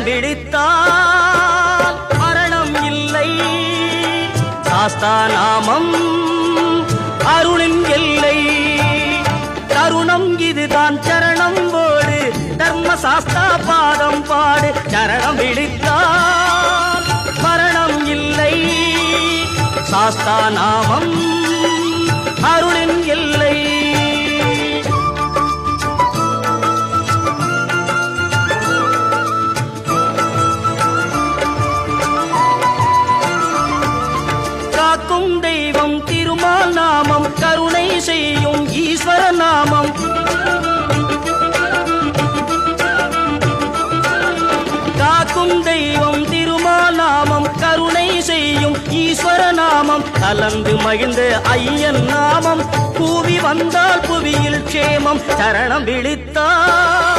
சரணம் பிடித்தால் மரணம் இல்லை. சாஸ்தா நாமம் அருளின் எல்லை. தருணம் இதுதான் சரணம் போடு. தர்ம சாஸ்தா பாதம் பாடு. சரணம் விழித்தால் மரணம் இல்லை. சாஸ்தா நாமம் காக்கும் தெய்வம் திருமால் நாமம் கருணை செய்யும் ஈஸ்வர நாமம். காக்கும் தெய்வம் திருமால் நாமம் கருணை செய்யும் ஈஸ்வர நாமம். கலந்து மகிழ்ந்த ஐயன் நாமம். கூவி வந்தால் புவியில் க்ஷேமம் சரணம் விழித்தார்